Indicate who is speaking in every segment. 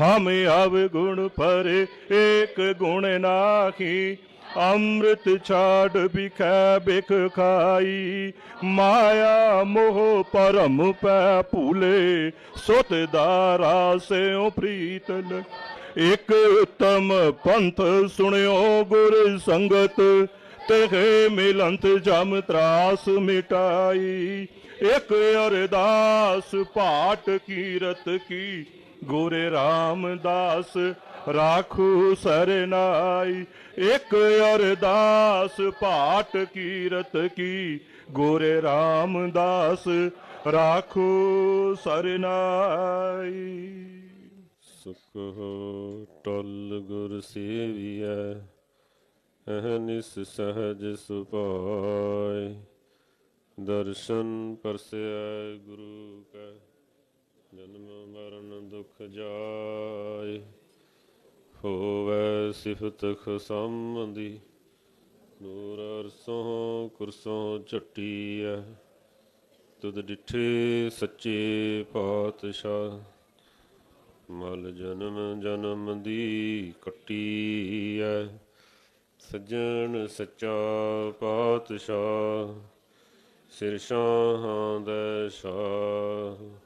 Speaker 1: ਹਮ ਅਵਗੁਣ ਪਰੇ ਏਕ ਗੁਣ ਨਾਹੀ, ਅੰਮ੍ਰਿਤ ਛਾੜ ਬਿਖੈ ਬਿਖ ਖਾਈ। ਮਾਇਆ ਮੋਹ ਪਰਮ ਪੈ ਭੂਲੇ, ਸੁਤ ਦਾਰਾ ਸਿਉ ਪ੍ਰੀਤ ਲ ਇਕ ਉਤਮ ਪੰਥ ਸੁਣਿਓ ਗੁਰ ਸੰਗਤ, ਤਹਿ ਮਿਲੰਤ ਜਮ ਤਰਾਸ ਮਿਟਾਈ। ਇਕ ਅਰਦਾਸ ਪਾਟ ਕੀਰਤ ਕੀ ਗੁਰੇ ਰਾਮਦਾਸ, ਰਾਖੂ ਸਰਨਾਈ। ਇਕ ਅਰਦਾਸ ਪਾਟ ਕੀਰਤ ਕੀ? ਗੋਰੇ ਰਾਮਦਾਸ, ਰਾਖੂ ਸਰਨਾਈ।
Speaker 2: ਸੁਖ ਟਲ ਗੁਰ ਸੇਵੀਐ ਅਹਨਿਸ ਸਹਜ ਸੁਪਾਇ ਦਰਸ਼ਨ ਪਰਸੈ ਗੁਰੂ ਕੈ। ਜਨਮ ਮਰਨ ਦੁਖ ਜਾਏ, ਹੋਵੈ ਸਿਫਤ ਖਸਮੰਦੀ ਨੂਰ ਅਰਸੋਂ ਕੁਰਸੋਂ ਝਟੀਐ, ਤੁਧ ਡਿਠੇ ਸੱਚੇ ਪਾਤਸ਼ਾਹ। ਮਲ ਜਨਮ ਜਨਮ ਦੀ ਕੱਟੀ ਐ ਸੱਜਣ ਸੱਚਾ ਪਾਤਸ਼ਾਹ। ਸਿਰ ਸ਼ਾਹਾਂ ਦਾ ਸ਼ਾਹ।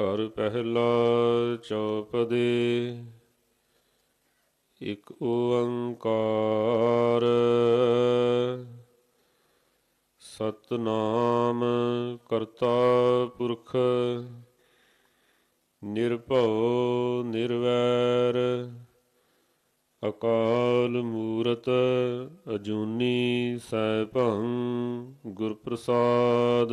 Speaker 2: ਘਰ ਪਹਿਲਾ ਚੌਪਦੇ, ਇਕ ਓੰਕਾਰ। ਸਤਨਾਮ ਕਰਤਾ ਪੁਰਖ, ਨਿਰਭਉ ਨਿਰਵੈਰ। ਅਕਾਲ ਮੂਰਤ ਅਜੂਨੀ ਸੈਭੰ ਗੁਰ ਪ੍ਰਸਾਦ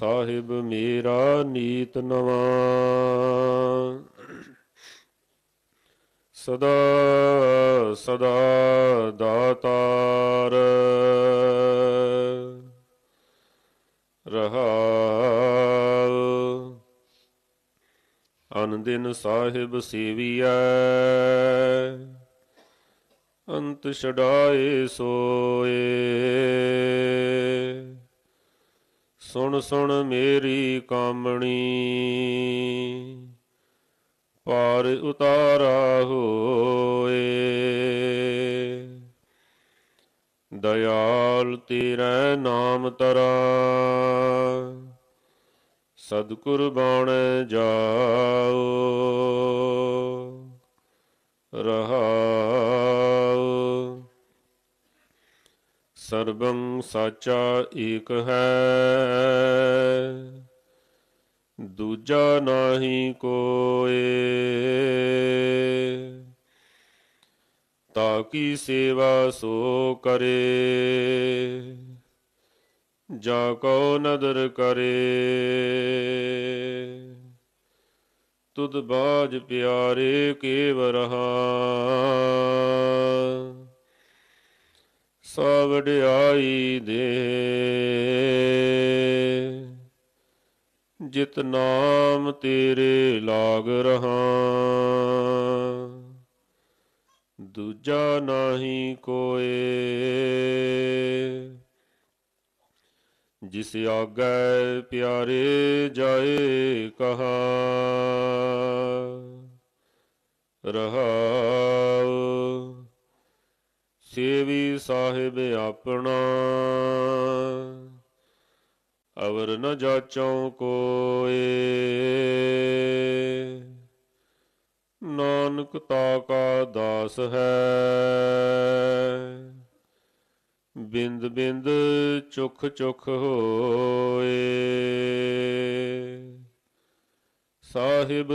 Speaker 2: ਸਾਹਿਬ ਮੇਰਾ ਨੀਤ ਨਵਾਂ। ਸਦਾ ਸਦਾ ਦਾਤਾਰ। ਰਹਾਉ ਅਨ ਦਿਨ ਸਾਹਿਬ ਸੇਵੀਐ। ਅੰਤ ਛਡਾਏ ਸੋਏ। ਸੁਣ ਸੁਣ ਮੇਰੀ ਕਾਮਣੀ। ਪਾਰ ਉਤਾਰਾ ਹੋਏ। ਦਇਆਲ ਤੇਰਾ ਨਾਮ ਤਰਾ। ਸਤਿਗੁਰ ਬਾਣ ਜਾਓ। ਸਰਬੰ ਸਾਚਾ ਏਕ ਹੈ। ਦੂਜਾ ਨਾਹੀ ਕੋਏ, ਤਾ ਕੀ ਸੇਵਾ ਸੋ ਕਰੇ। ਜਾ ਕੋ ਨਦਰ ਕਰੇ। ਤੁਧ ਬਾਜ ਪਿਆਰੇ ਕੇਵ ਰਹਾ ਸਭ ਵਡਿਆਈ ਦੇ। ਜਿਤ ਨਾਮ ਤੇਰੇ ਲਾਗ ਰਹਾ, ਦੂਜਾ ਨਾਹੀ ਕੋਏ। ਜਿਸ ਆਗੈ ਪਿਆਰੇ ਜਾਏ ਕਹਾ, ਰਹਾਉ ਸੇਵੀ ਸਾਹਿਬ ਆਪਣਾ। ਅਵਰ ਨ ਜਾਚਉ ਕੋਏ। ਨਾਨਕ ਤਾ ਕਾ ਦਾਸ ਹੈ। ਬਿੰਦ ਬਿੰਦ ਚੁਖ ਚੁਖ ਹੋਏ। ਸਾਹਿਬ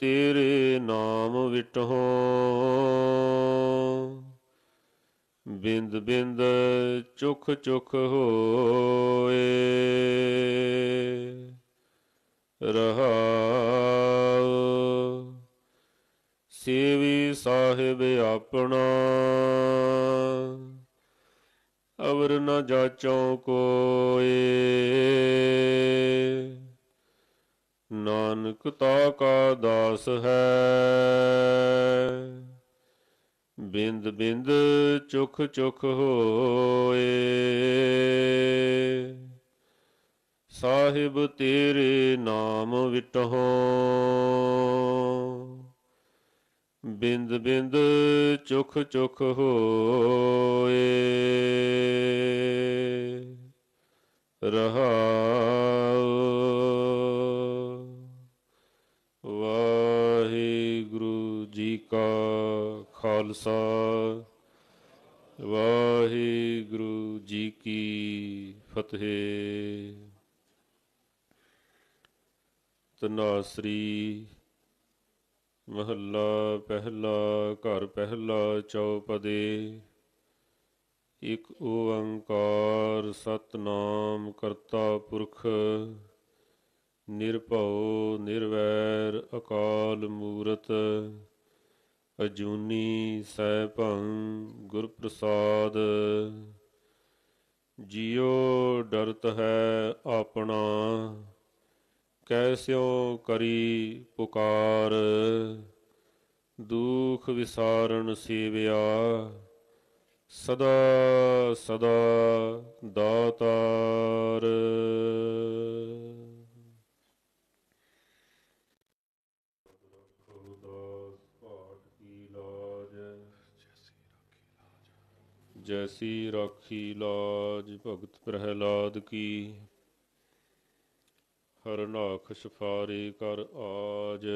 Speaker 2: ਤੇਰੇ ਨਾਮ ਵਿਟਹੋ। ਬਿੰਦ ਬਿੰਦ ਚੁਖ ਚੁਖ ਹੋਏ। ਰਹਾਉ। ਸੇਵੀ ਸਾਹਿਬ ਆਪਣਾ। ਅਵਰ ਨ ਜਾਚਉ ਕੋਏ। ਨਾਨਕ ਤਾ ਕਾ ਦਾਸ ਹੈ। ਬਿੰਦ ਬਿੰਦ ਚੁਖ ਚੁਖ ਹੋਏ। ਸਾਹਿਬ ਤੇਰੇ ਨਾਮ ਵਿਟਹੋ। ਬਿੰਦ ਬਿੰਦ ਚੁਖ ਚੁਖ ਹੋਏ। ਰਹਾਉ। ਵਾਹਿਗੁਰੂ ਜੀ ਕਾ ਖਾਲਸਾ। ਵਾਹਿਗੁਰੂ ਜੀ ਕੀ ਫਤਿਹ। ਤਨਾਸਰੀ ਮਹੱਲਾ ਪਹਿਲਾ, ਘਰ ਪਹਿਲਾ, ਚੌਪਦੇ। ਇਕ ਓੰਕਾਰ ਸਤਨਾਮ ਕਰਤਾ ਪੁਰਖ। ਨਿਰਭਉ, ਨਿਰਵੈਰ, ਅਕਾਲ ਮੂਰਤ। ਅਜੂਨੀ ਸੈਭੰ ਗੁਰ ਪ੍ਰਸਾਦ ਜਿਉ ਡਰਤ ਹੈ ਆਪਣਾ ਕੈਸਿਓ ਕਰੀ ਪੁਕਾਰ, ਦੁਖ ਵਿਸਾਰਨ ਸੇਵਿਆ, ਸਦਾ ਸਦਾ ਦਾਤਾਰ। ਜੈਸੀ ਰਾਖੀ ਲਾਜ ਭਗਤ ਪ੍ਰਹਿਲਾਦ ਕੀ। ਹਰ ਨਾਖ ਸਫਾਰੇ ਕਰ ਆਜ।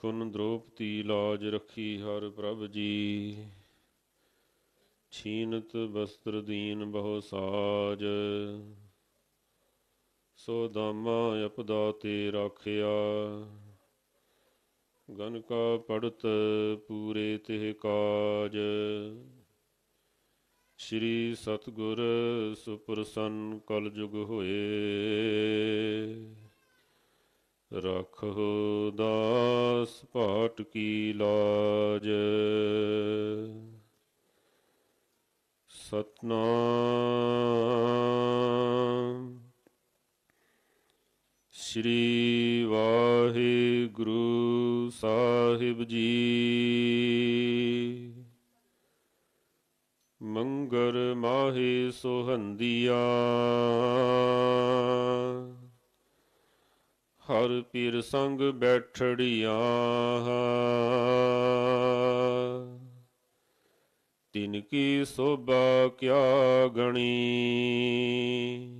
Speaker 2: ਫੁਨ ਦ੍ਰੋਪਤੀ ਲਾਜ ਰਖੀ ਹਰ ਪ੍ਰਭ ਜੀ। ਛੀਨਤ ਬਸਤਰ ਦੀਨ ਬਹੁ ਸਾਜ। ਸੋ ਦਾਮਾ ਅਪਦਾ ਤੇ ਰਾਖਿਆ। ਗਨ ਕਾ ਪੜਤ ਪੂਰੇ ਤਿਹ ਕਾਜ। ਸ਼੍ਰੀ ਸਤਗੁਰ ਸੁਪਰਸੰਨ ਕਲ ਜੁਗ ਹੋਏ। ਰਖੋ ਦਾਸ ਪਾਟ ਕੀ ਲਾਜ। ਸਤਨਾਮ ਸ਼੍ਰੀ ਵਾਹਿਗੁਰੂ ਸਾਹਿਬ ਜੀ। ਮੰਗਰ ਮਾਹੇ ਸੁਹੰਦੀਆ। ਹਰ ਪੀਰ ਸੰਗ ਬੈਠੜੀਆਂ। ਤਿਨ ਕੀ ਸੋਭਾ ਕਿਆ ਗਣੀ।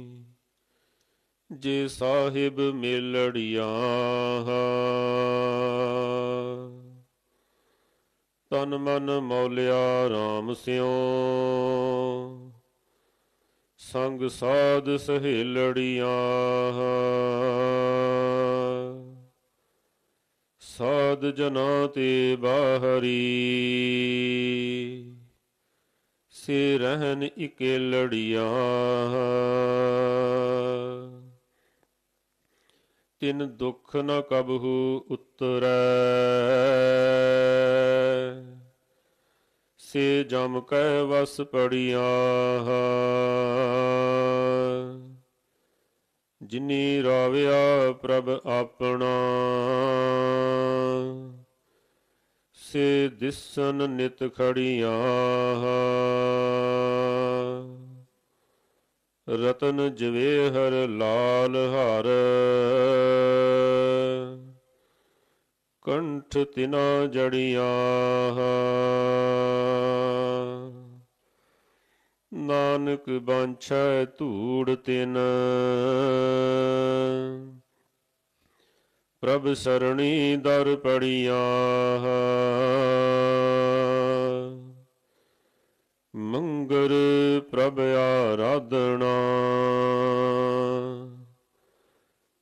Speaker 2: ਜੇ ਸਾਹਿਬ ਮੇਲੜੀਆਂ ਤਨ ਮਨ ਮੌਲਿਆ RAM ਸਿਉ। ਸੰਗ ਸਾਧ ਸਹੇਲੜੀਆਂ ਸਾਧ ਜਨਾ ਤੇ ਬਾਹਰੀ। ਸੇ ਰਹਿਨ ਇਕੇ ਲੜੀਆਂ ਤਿਨ ਦੁਖ ਨ ਕਬਹੂ ਉਤਰੈ। ਸੇ ਜਮ ਕੈ ਵਸ ਪੜੀਆਂ ਜਿਨੀ ਰਾਵਿਆ ਪ੍ਰਭ ਆਪਣਾ। ਸੇ ਦਿਸਨ ਨਿਤ ਖੜੀਆਂ ਰਤਨ ਜਵੇ ਹਰ ਲਾਲ ਹਰ। ਕੰਠ ਤਿਨਾ ਜੜੀਆਂ ਨਾਨਕ ਬਾਂਛੈ ਧੂੜ ਤਿਨ। ਪ੍ਰਭ ਸਰਣੀ ਦਰ ਪੜੀਆਂ ਮੰਗਰ ਪ੍ਰਭ ਆਰਾਧਣਾ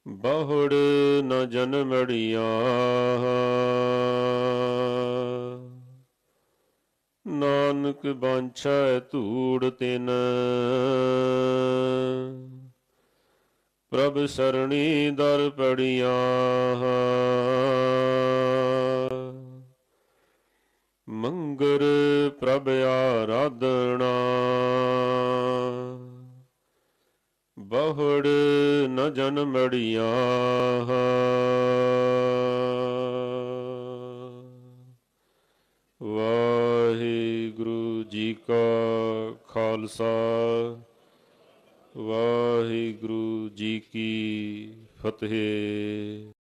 Speaker 2: ਬਹੁੜ ਨ ਜਨਮੜੀਆਂ। ਨਾਨਕ ਬਾਂਛੈ ਧੂੜ ਤਿਨ। ਪ੍ਰਭ ਸਰਣੀ ਦਰ ਪੜੀਆਂ। ਮੰਗਰ ਪ੍ਰਭ ਆਰਾਧਣਾ ਬਹੁੜ ਨ ਜਨਮੜੀਆਂ ਵਾਹਿਗੁਰੂ ਜੀ ਕਾ ਖਾਲਸਾ। ਵਾਹਿਗੁਰੂ ਜੀ ਕੀ ਫਤਿਹ।